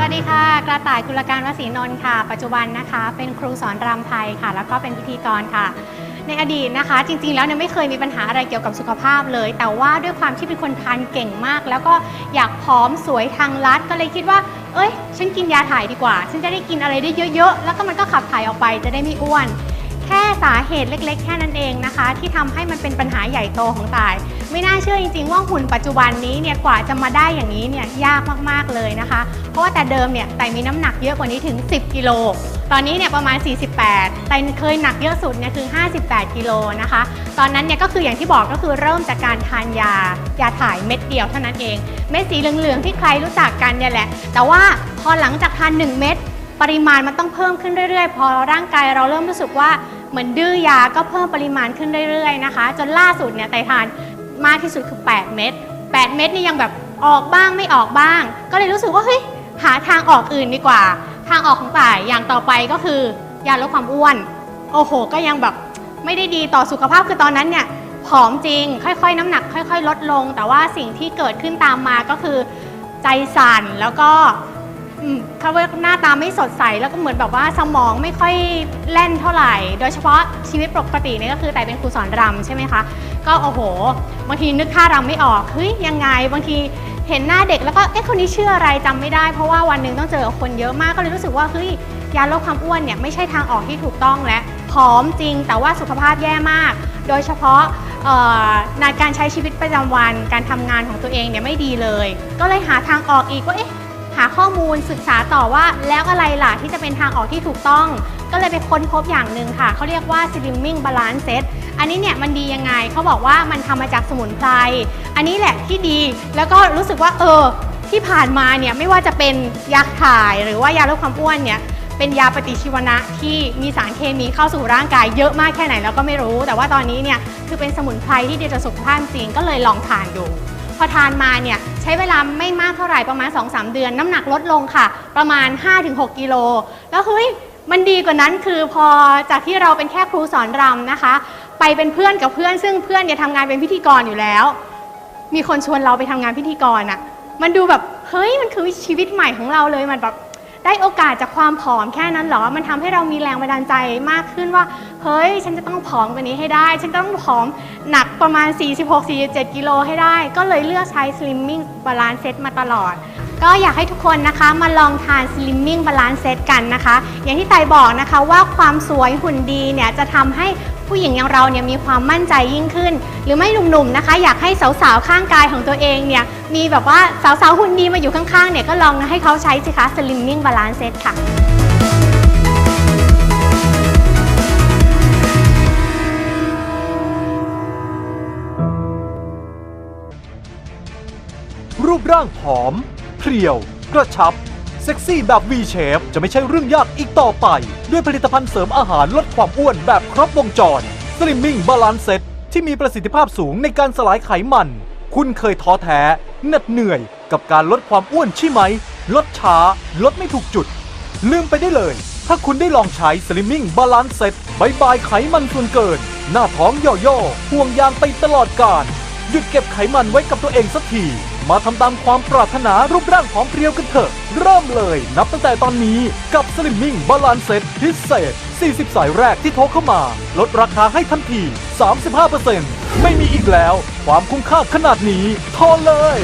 วัสดีค่ะ กระต่ายกุลการวสีนนท์ค่ะ ปัจจุบันนะคะ เป็นครูสอนรำไทยค่ะ แล้วก็เป็นพิธีกรค่ะ ในอดีตนะคะ จริง ๆ แล้วเนี่ยไม่เคยมีปัญหาอะไรเกี่ยวกับสุขภาพเลย แต่ว่าด้วยความที่เป็นคนทานเก่งมาก แล้วก็อยากผอมสวยทางลัด ก็เลยคิดว่า เอ้ย ฉันกินยาถ่ายดีกว่า ฉันจะได้กินอะไรได้เยอะๆ แล้วก็มันก็ขับถ่ายออกไป จะได้ไม่อ้วน แค่สาเหตุเล็ก ๆ แค่นั้นเองนะคะ ที่ทำให้มันเป็นปัญหาใหญ่โตของตาย ไม่น่าเชื่อจริงๆว่าหุ่นปัจจุบันนี้เนี่ยกว่าจะมาได้อย่างนี้เนี่ยยากมากๆเลยนะคะ เพราะว่าแต่เดิมเนี่ยแต่มีน้ำหนักเยอะกว่านี้ถึง 10 กิโล ตอนนี้เนี่ยประมาณ 48 แต่เคยหนักเยอะสุดเนี่ยคือ 58 กิโลนะคะ ตอนนั้นเนี่ยก็คืออย่างที่บอกก็คือเริ่มจากการทานยายาถ่ายเม็ดเดียวเท่านั้นเอง เม็ดสีเหลืองๆที่ใครรู้จักกันเนี่ยแหละ แต่ว่าพอหลังจากทาน 1 เม็ดปริมาณมันต้องเพิ่มขึ้นเรื่อยๆ พอร่างกายเราเริ่มรู้สึกว่าเหมือนดื้อยาก็เพิ่มปริมาณขึ้นเรื่อยๆนะคะ จนล่าสุดเนี่ยไตทาน มากที่สุดคือ 8 เม็ด8 เม็ดนี่ยังแบบออกบ้างไม่ออกบ้าง ก็เลยรู้สึกว่าเฮ้ยหาทางออกอื่นดีกว่า ทางออกของต่ายอย่างต่อไปก็คือยาลดความอ้วน โอ้โห ก็ยังแบบไม่ได้ดีต่อสุขภาพคือตอนนั้นเนี่ยผอมจริง ค่อยๆ น้ำหนัก ค่อย ๆ ลดลง แต่ว่าสิ่งที่เกิดขึ้นตามมาก็คือ ใจสั่นแล้วก็ เขาว่าหน้าตาไม่สดใสแล้วก็เหมือนแบบว่าสมองไม่ค่อยแล่นเท่าไหร่ โดยเฉพาะชีวิตปกติเนี่ยก็คือแต่เป็นครูสอนรำใช่ไหมคะ ก็โอ้โห บางทีนึกท่ารำไม่ออกเฮ้ยยังไงบางทีเห็นหน้าเด็กแล้วก็เอ๊ะคนนี้ชื่ออะไรจำไม่ได้ เพราะว่าวันหนึ่งต้องเจอคนเยอะมากก็เลยรู้สึกว่าเฮ้ยยาลดความอ้วนเนี่ยไม่ใช่ทางออกที่ถูกต้องและผอมจริง แต่ว่าสุขภาพแย่มาก โดยเฉพาะในการใช้ชีวิตประจำวัน การทำงานของตัวเองเนี่ยไม่ดีเลย ก็เลยหาทางออกอีกว่าเอ๊ะ หาข้อมูลศึกษาต่อว่าแล้วอะไรล่ะที่จะเป็นทางออกที่ถูกต้อง ก็เลยไปค้นพบอย่างหนึ่งค่ะ เขาเรียกว่า Slimming Balance Set อันนี้เนี่ยมันดียังไงเขาบอกว่ามันทำมาจากสมุนไพรอันนี้แหละที่ดีแล้วก็รู้สึกว่าเออที่ผ่านมาเนี่ยไม่ว่าจะเป็นยาถ่ายหรือว่ายาลดความอ้วนเนี่ยเป็นยาปฏิชีวนะที่มีสารเคมีเข้าสู่ร่างกายเยอะมากแค่ไหนเราก็ไม่รู้ แต่ว่าตอนนี้เนี่ยคือเป็นสมุนไพรที่ดีต่อสุขภาพจริงก็เลยลองทานดู พอทานมาเนี่ยใช้เวลาไม่มากเท่าไหร่ประมาณ 2-3 เดือน น้ำหนักลดลงค่ะ ประมาณ 5-6 กิโล แล้วเฮ้ยมันดีกว่านั้นคือพอจากที่เราเป็นแค่ครูสอนรำนะคะ ไปเป็นเพื่อนกับเพื่อน ซึ่งเพื่อนเนี่ยทำงานเป็นพิธีกรอยู่แล้ว มีคนชวนเราไปทำงานพิธีกรอะมันดูแบบเฮ้ยมันคือชีวิตใหม่ของเราเลยมันแบบ ได้โอกาสจากความผอมแค่นั้นเหรอ มันทำให้เรามีแรงบันดาลใจมากขึ้นว่า เฮ้ย ฉันจะต้องผอมกว่านี้ให้ได้ ฉันต้องผอมหนักประมาณ 46-47 กิโลให้ได้ ก็เลยเลือกใช้ Slimming Balance Set มาตลอด ก็อยากให้ทุกคนนะคะมาลองทาน Slimming Balance Set กันนะคะ อย่างที่ไตบอกนะคะว่าความสวยหุ่นดีเนี่ยจะทำให้ผู้หญิงอย่างเราเนี่ยมีความมั่นใจยิ่งขึ้น หรือไม่หนุ่มๆนะคะ อยากให้สาวๆข้างกายของตัวเองเนี่ยมีแบบว่าสาวๆหุ่นดีมาอยู่ข้างๆเนี่ยก็ลองให้เขาใช้สิคะ Slimming Balance Set ค่ะรูปร่างผอม เพรียว กระชับ เซ็กซี่แบบ V shape จะไม่ใช่เรื่องยากอีกต่อไป ด้วยผลิตภัณฑ์เสริมอาหารลดความอ้วนแบบครบวงจร Slimming Balance Set ที่มีประสิทธิภาพสูงในการสลายไขมัน คุณเคยท้อแท้เหน็ดเหนื่อยกับการลดความอ้วนใช่ไหม ลดช้า ลดไม่ถูกจุด ลืมไปได้เลย ถ้าคุณได้ลองใช้ Slimming Balance Set บายบายไขมันส่วนเกิน หน้าท้องย่อๆห่วงยางไปตลอดกาลหยุดเก็บไขมันไว้กับตัวเองสักที มาทำตามความปรารถนารูปร่างผอมเพรียวกันเถอะ เริ่มเลยนับตั้งแต่ตอนนี้กับสลิมมิ่งบาลานเซ็ตพิเศษ 40 สายแรกที่โทรเข้ามา ลดราคาให้ทันที 35%ไม่มีอีกแล้ว ความคุ้มค่าขนาดนี้โทรเลย